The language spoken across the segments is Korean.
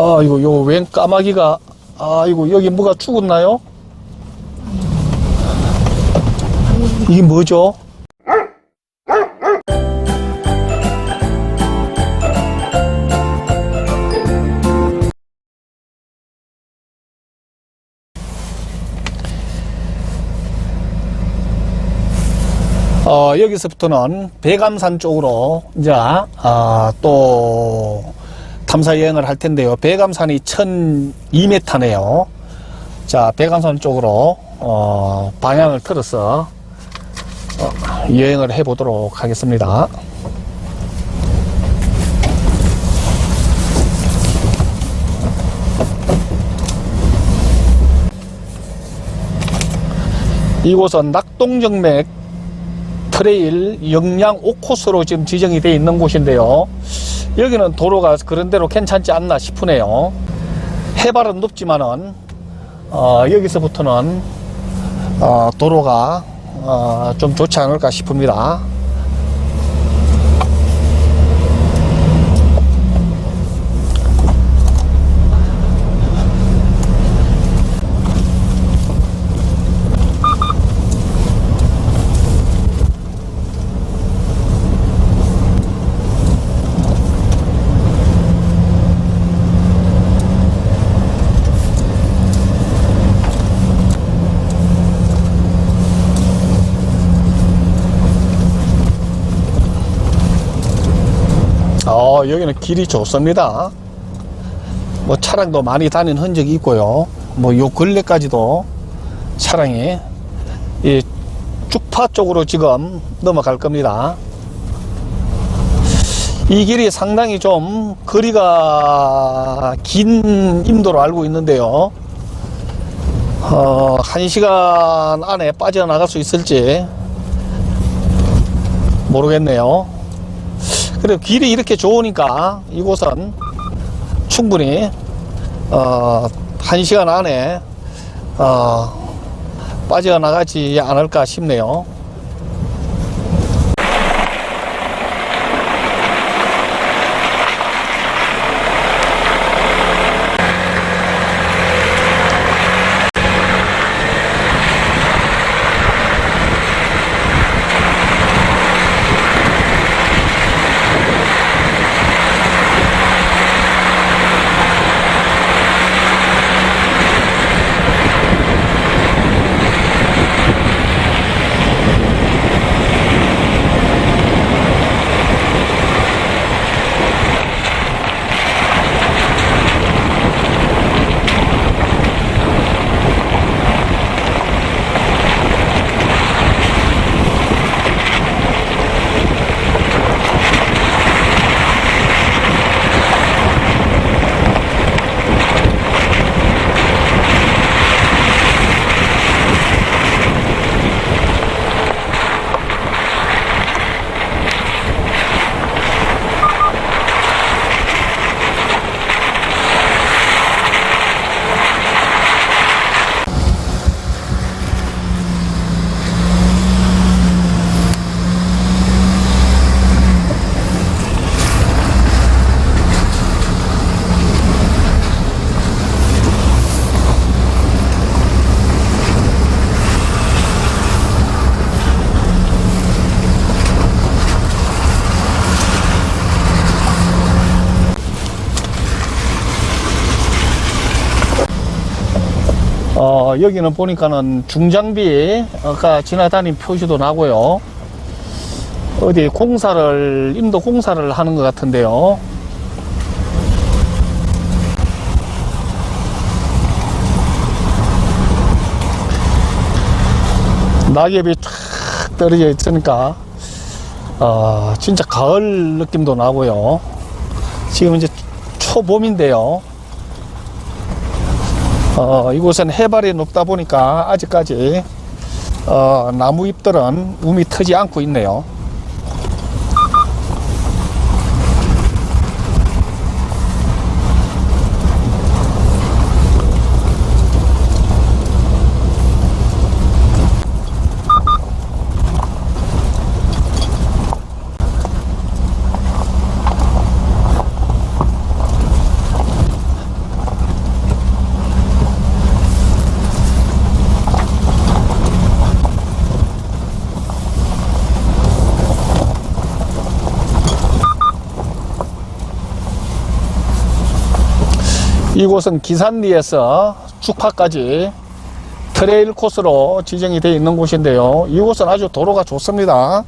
아, 이거, 요, 웬 까마귀가, 아, 이거, 여기 뭐가 죽었나요? 이게 뭐죠? 어, 여기서부터는 배감산 쪽으로 이제 아, 또 탐사 여행을 할 텐데요. 배감산이 1002m네요. 자, 배감산 쪽으로 어, 방향을 틀어서 어, 여행을 해 보도록 하겠습니다. 이곳은 낙동정맥 트레일 영양 5코스로 지금 지정이 되어 있는 곳인데요. 여기는 도로가 그런대로 괜찮지 않나 싶으네요. 해발은 높지만은 어, 여기서부터는 어, 도로가 어, 좀 좋지 않을까 싶습니다. 어, 여기는 길이 좋습니다. 뭐 차량도 많이 다닌 흔적이 있고요. 뭐 요 근래까지도 차량이 이 쭉파 쪽으로 지금 넘어갈 겁니다. 이 길이 상당히 좀 거리가 긴 임도로 알고 있는데요. 어, 한 시간 안에 빠져나갈 수 있을지 모르겠네요. 그리고 길이 이렇게 좋으니까 이곳은 충분히 어, 한 시간 안에 어, 빠져나가지 않을까 싶네요. 어, 여기는 보니까는 중장비, 아까 지나다닌 표시도 나고요. 어디 공사를, 임도 공사를 하는 것 같은데요. 낙엽이 쫙 떨어져 있으니까, 어, 진짜 가을 느낌도 나고요. 지금 이제 초봄인데요. 어, 이곳은 해발이 높다 보니까 아직까지 어, 나무 잎들은 움이 트지 않고 있네요. 이곳은 기산리에서 축파까지 트레일 코스로 지정이 되어 있는 곳인데요. 이곳은 아주 도로가 좋습니다.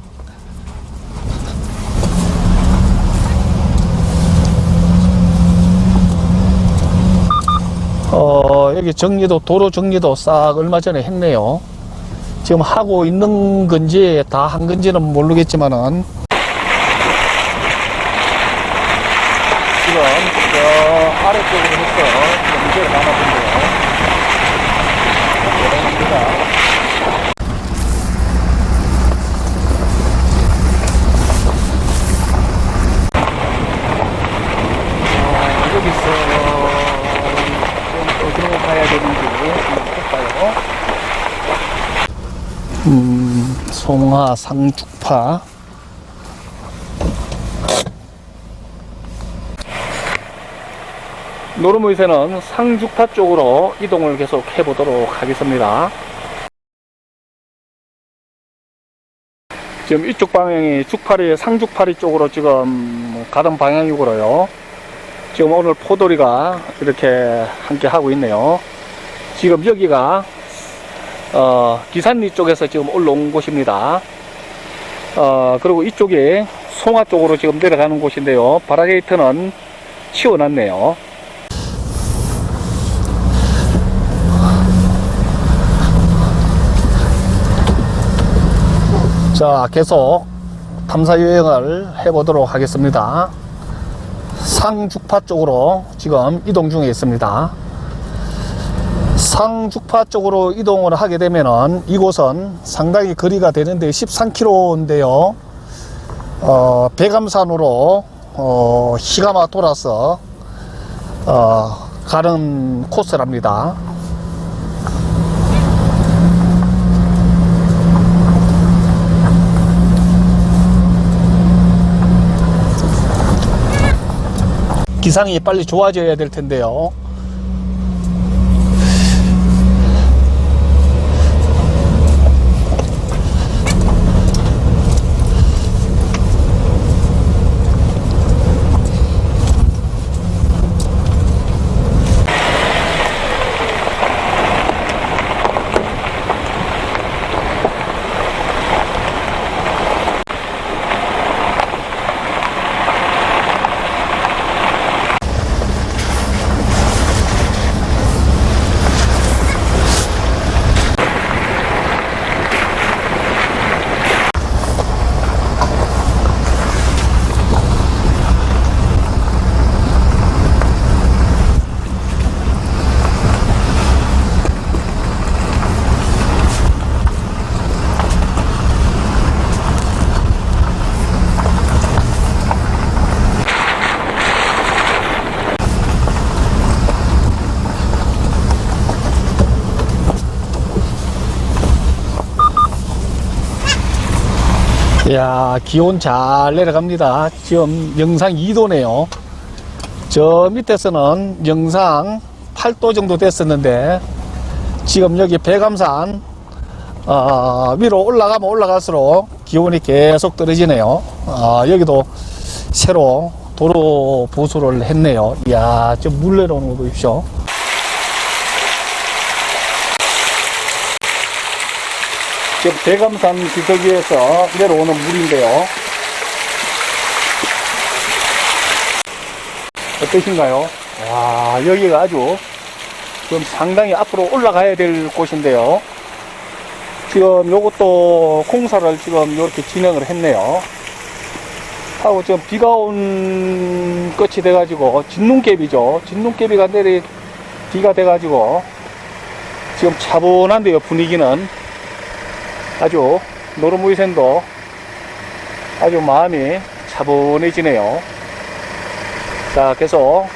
어, 여기 정리도, 도로 정리도 싹 얼마 전에 했네요. 지금 하고 있는 건지 다 한 건지는 모르겠지만은 지금 저 아래 쪽으로 해서 문제를 하나 본데요. 대단합니다. 어, 여기서 좀 어디로 가야 되는지 한번 볼까요? 음, 송화 상죽파. 노르무이세는 상죽파 쪽으로 이동을 계속 해보도록 하겠습니다. 지금 이쪽 방향이 죽파리, 상죽파리 쪽으로 지금 가던 방향이고요. 지금 오늘 포도리가 이렇게 함께 하고 있네요. 지금 여기가 어, 기산리 쪽에서 지금 올라온 곳입니다. 어, 그리고 이쪽이 송화 쪽으로 지금 내려가는 곳인데요. 바라게이트는 치워놨네요. 자, 계속 탐사 여행을 해보도록 하겠습니다. 상죽파 쪽으로 지금 이동 중에 있습니다. 상죽파 쪽으로 이동을 하게 되면은 이곳은 상당히 거리가 되는데 13km인데요. 어, 배감산으로 어, 희가마 돌아서 어, 가는 코스랍니다. 기상이 빨리 좋아져야 될 텐데요. 야, 기온 잘 내려갑니다. 지금 영상 2도네요. 저 밑에서는 영상 8도 정도 됐었는데, 지금 여기 백암산, 어, 위로 올라가면 올라갈수록 기온이 계속 떨어지네요. 아, 여기도 새로 도로 보수를 했네요. 이야, 저 물 내려오는 거 보십시오. 지금 대감산 기슭위에서 내려오는 물인데요. 어떠신가요? 와, 여기가 아주 지금 상당히 앞으로 올라가야 될 곳인데요. 지금 요것도 공사를 지금 이렇게 진행을 했네요. 하고 지금 비가 온 끝이 돼가지고 진눈깨비죠. 진눈깨비가 내리 비가 돼가지고 지금 차분한데요 분위기는 아주 노르무이센도 아주 마음이 차분해지네요. 자, 계속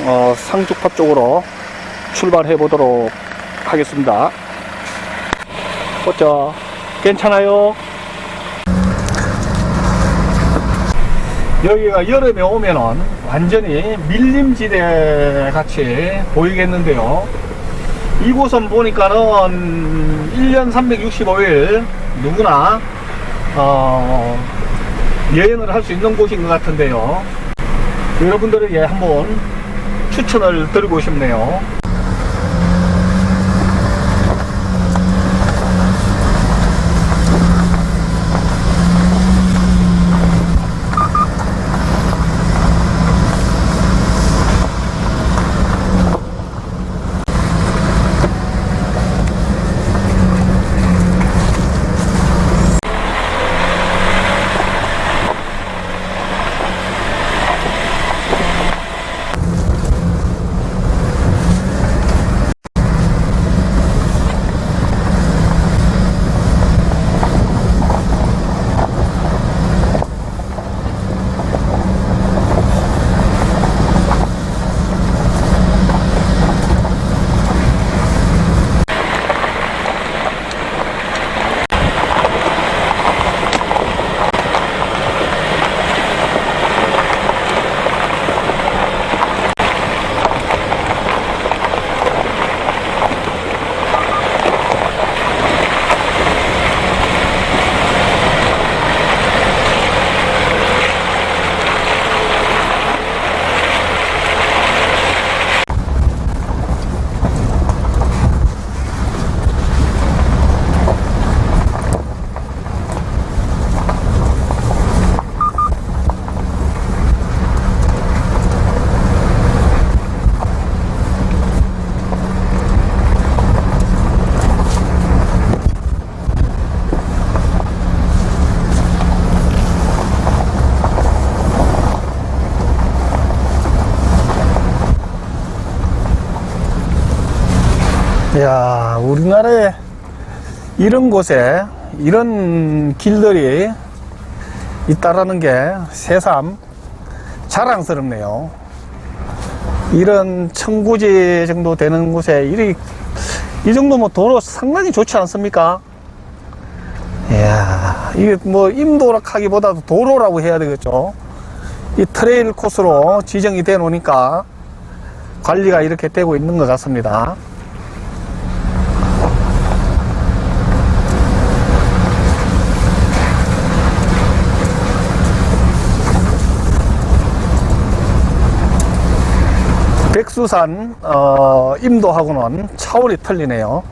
어, 상죽파 쪽으로 출발해 보도록 하겠습니다. 어쩌 괜찮아요? 여기가 여름에 오면은 완전히 밀림지대 같이 보이겠는데요. 이곳은 보니까는 1년 365일 누구나 어, 여행을 할 수 있는 곳인 것 같은데요. 여러분들에게 한번 추천을 드리고 싶네요. 야, 우리나라에 이런 곳에 이런 길들이 있다라는 게 새삼 자랑스럽네요. 이런 청구지 정도 되는 곳에 이, 이 정도 뭐 도로 상당히 좋지 않습니까? 이야, 이게 뭐 임도락하기보다도 도로라고 해야 되겠죠. 이 트레일 코스로 지정이 돼 놓으니까 관리가 이렇게 되고 있는 것 같습니다. 백수산 어, 임도하고는 차원이 틀리네요.